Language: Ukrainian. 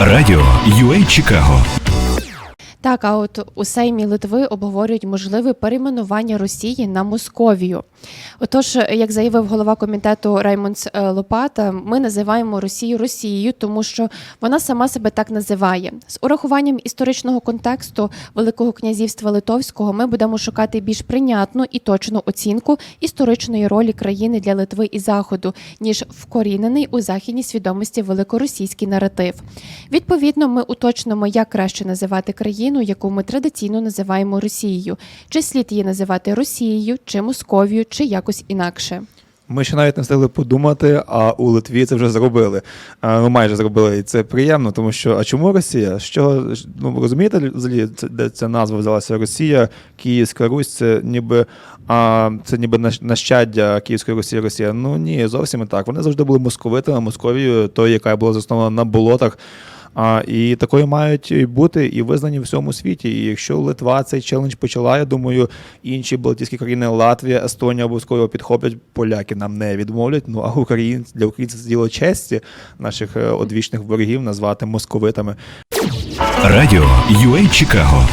Радіо UA Чикаго Так, а от у Сеймі Литви обговорюють можливе перейменування Росії на Московію. Отож, як заявив голова комітету Раймондс е, Лопата, ми називаємо Росію Росією, тому що вона сама себе так називає. З урахуванням історичного контексту Великого князівства Литовського ми будемо шукати більш прийнятну і точну оцінку історичної ролі країни для Литви і Заходу, ніж вкорінений у західній свідомості великоросійський наратив. Відповідно, ми уточнимо, як краще називати країну, яку ми традиційно називаємо Росією, чи слід її називати Росією, чи Московією, чи якось інакше. Ми ще навіть не встигли подумати, а у Литві це вже зробили. Ну, майже зробили, і це приємно, тому що а чому Росія? Що ну розумієте, взагалі, де ця назва взялася Росія, Київська Русь, це ніби а, це ніби нащ- нащаддя Київської Росії, Росія. Ну ні, зовсім не так. Вони завжди були московитами, Московією, тою, яка була заснована на болотах. А, і такою мають бути і визнані в всьому світі. І якщо Литва цей челендж почала, я думаю, інші Балтійські країни, Латвія, Естонія обов'язково підхоплять. Поляки нам не відмовлять. Ну а українці для українців це діло честі наших е, одвічних ворогів назвати московитами. Радіо UA Чикаго